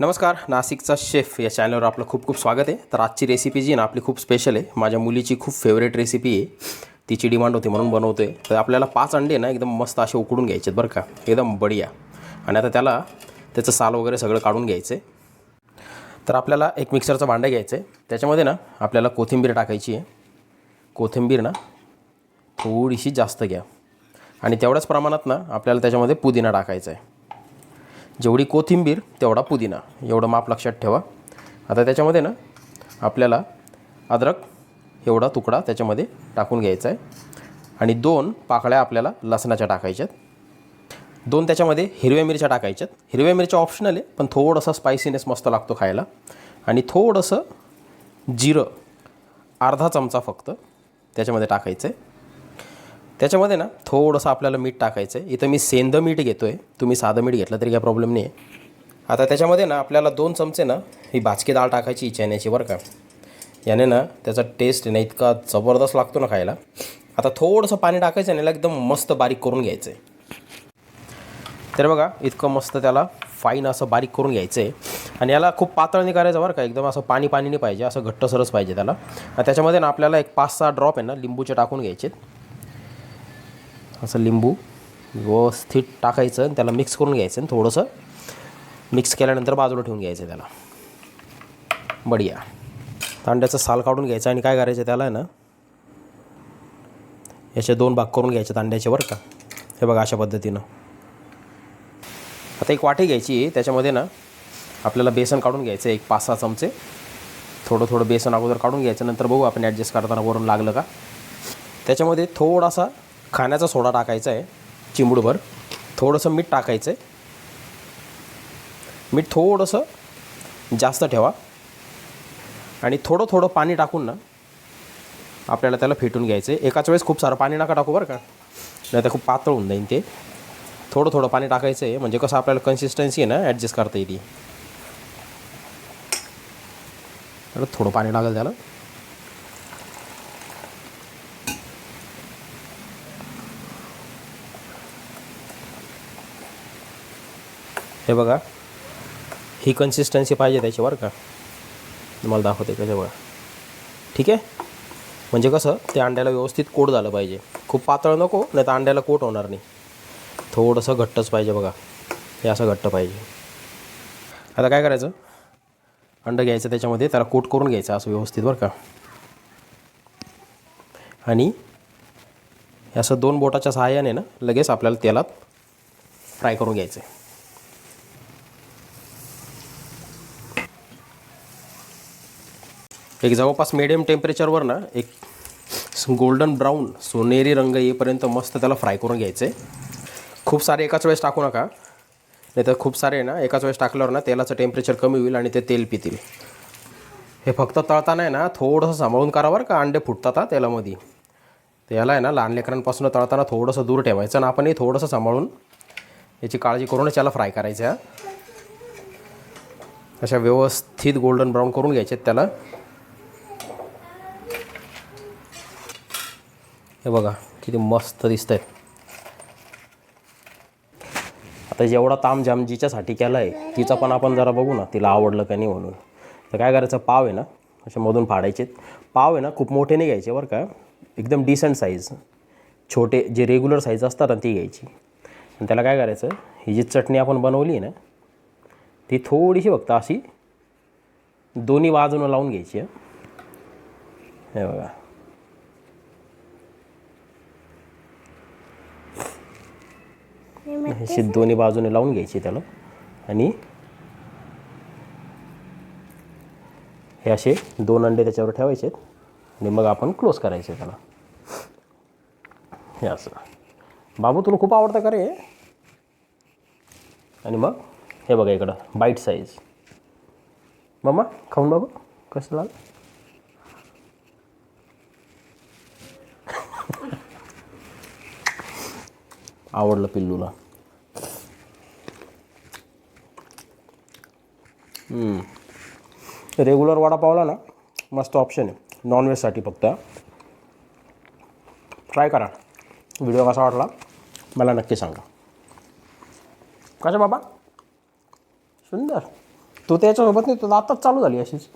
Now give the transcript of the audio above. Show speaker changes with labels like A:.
A: नमस्कार नाशिकचा शेफ या चॅनलवर आपलं खूप खूप स्वागत आहे. तर आजची रेसिपी जी ना आपली खूप स्पेशल आहे. माझ्या मुलीची खूप फेवरेट रेसिपी आहे. तिची डिमांड होती म्हणून बनवतो आहे तर आपल्याला पाच अंडे ना एकदम मस्त असे उकडून घ्यायचे आहेत बरं का. एकदम बढिया. आणि आता त्याला त्याचं साल वगैरे सगळं काढून घ्यायचं आहे तर आपल्याला एक मिक्सरचं भांडं घ्यायचं आहे त्याच्यामध्ये ना आपल्याला कोथिंबीर टाकायची आहे. कोथिंबीर ना थोडीशी जास्त घ्या. आणि तेवढ्याच प्रमाणात ना आपल्याला त्याच्यामध्ये पुदिना टाकायचा आहे. जेवढी कोथिंबीर तेवढा पुदिना. एवढं माप लक्षात ठेवा. आता त्याच्यामध्ये ना आपल्याला अद्रक एवढा तुकडा त्याच्यामध्ये टाकून घ्यायचा आहे. आणि दोन पाकळ्या आपल्याला लसणाच्या टाकायच्यात दोन त्याच्यामध्ये हिरव्या मिरच्या टाकायच्यात हिरव्या मिरच्या ऑप्शनल आहे पण थोडंसं स्पायसीनेस मस्त लागतो खायला. आणि थोडंसं जिरं अर्धा चमचा फक्त त्याच्यामध्ये टाकायचं आहे त्याच्यामध्ये ना थोडंसं आपल्याला मीठ टाकायचं आहे इथं मी सेंदं मीठ घेतो आहे तुम्ही साधं मीठ घेतलं तरी काही प्रॉब्लेम नाही आहे आता त्याच्यामध्ये ना आपल्याला दोन चमचे ना ही भाजकी डाळ टाकायची चण्याची बरं का. याने ना त्याचा टेस्ट आहे ना इतका जबरदस्त लागतो ना खायला. आता थोडंसं पाणी टाकायचं आणि याला एकदम मस्त बारीक करून घ्यायचं आहे तर बघा इतकं मस्त त्याला फाईन असं बारीक करून घ्यायचं आहे आणि याला खूप पातळ नाही करायचं बरं का. एकदम असं पाणी पाणी नाही पाहिजे असं घट्टसरच पाहिजे त्याला. त्याच्यामध्ये ना आपल्याला एक पाच सहा ड्रॉप आहे ना लिंबूचे टाकून घ्यायचे असं लिंबू व्यवस्थित टाकायचं आणि त्याला मिक्स करून घ्यायचं आणि थोडंसं मिक्स केल्यानंतर बाजूला ठेवून घ्यायचं त्याला. बढिया. तांड्याचं साल काढून घ्यायचं आणि काय करायचं त्याला आहे ना याचे दोन भाग करून घ्यायचे तांड्याचे बरं का. हे बघा अशा पद्धतीनं. आता एक वाटी घ्यायची त्याच्यामध्ये ना आपल्याला बेसन काढून घ्यायचं एक पाच सहा चमचे. थोडं थोडं बेसन अगोदर काढून घ्यायचं नंतर बघू आपण ॲडजस्ट करताना वरून लागलं का. त्याच्यामध्ये थोडासा खाण्याचा सोडा टाकायचा आहे चिमूडभर थोडंसं मीठ टाकायचं आहे मीठ थोडंसं जास्त ठेवा. आणि थोडं थोडं पाणी टाकून ना आपल्याला त्याला फेटून घ्यायचं आहे एकाच वेळेस खूप सारं पाणी नका टाकू बरं का. नाही तर खूप पातळ होऊन जाईन ते. थोडं थोडं पाणी टाकायचं आहे म्हणजे कसं आपल्याला कन्सिस्टन्सी आहे ना ॲडजस्ट करता येते. थोडं पाणी लागेल त्याला. हे बघा. ही कन्सिस्टन्सी पाहिजे त्याची बरं का. तुम्हाला दाखवते कसं बघा ठीक आहे? म्हणजे कसं ते अंड्याला व्यवस्थित कोट झालं पाहिजे. खूप पातळ नको नाही तर अंड्याला कोट होणार नाही. थोडंसं घट्टच पाहिजे बघा. हे असं घट्ट पाहिजे. आता काय करायचं? अंडं घ्यायचं त्याच्यामध्ये त्याला कोट करून घ्यायचं असं व्यवस्थित बरं का. आणि असं दोन बोटाच्या सहाय्याने ना लगेच आपल्याला तेलात फ्राय करून घ्यायचं आहे एक जवळपास मिडियम टेम्परेचरवर ना एक गोल्डन ब्राऊन सोनेरी रंग येईपर्यंत मस्त त्याला फ्राय करून घ्यायचं. आहे खूप सारे एकाच वेळेस टाकू नका. नाही तर खूप सारे ना एकाच वेळेस टाकल्यावर ना तेलाचं टेम्परेचर कमी होईल आणि ते तेल पितील. हे फक्त तळताना आहे ना थोडंसं सांभाळून करा बरं का अंडे फुटतात तेलामध्ये. त्याला आहे ना लहान लेकरांपासून तळताना थोडंसं दूर ठेवायचं आणि आपण हे थोडंसं सांभाळून याची काळजी करूनच याला फ्राय करायचं आहे. अशा व्यवस्थित गोल्डन ब्राऊन करून घ्यायचे त्याला. हे बघा किती मस्त दिसत आहेत आता जेवढा ताम जाम जिच्यासाठी केला आहे तिचा पण आपण जरा बघू ना तिला आवडलं का नाही म्हणून. तर काय करायचं पाव आहे ना अशा मधून फाडायचे. पाव आहे ना खूप मोठे नाही घ्यायचे बरं का. एकदम डिसेंट साईज छोटे जे रेग्युलर साईज असतात ना ती घ्यायची. आणि त्याला काय करायचं ही जी चटणी आपण बनवली आहे ना ती थोडीशी फक्त अशी दोन्ही बाजूनं लावून घ्यायची हे बघा. अशी दोन्ही बाजूने लावून घ्यायची त्याला. आणि हे असे दोन अंडे त्याच्यावर ठेवायचे आणि मग आपण क्लोज करायचे त्याला. हे असं. बाबू तुला खूप आवडतं का रे आणि मग हे बघा इकडं बाईट साईज मम्मा खाऊन बाबू कसं लाल आवडलं पिल्लूला. रेग्युलर वडापावला ना मस्त ऑप्शन आहे. नॉनव्हेजसाठी फक्त. ट्राय करा. व्हिडिओ कसा वाटला? मला नक्की सांगा. कशा बाबा? सुंदर. तू त्याच्यासोबत नाही तू आताच चालू झाली अशीच.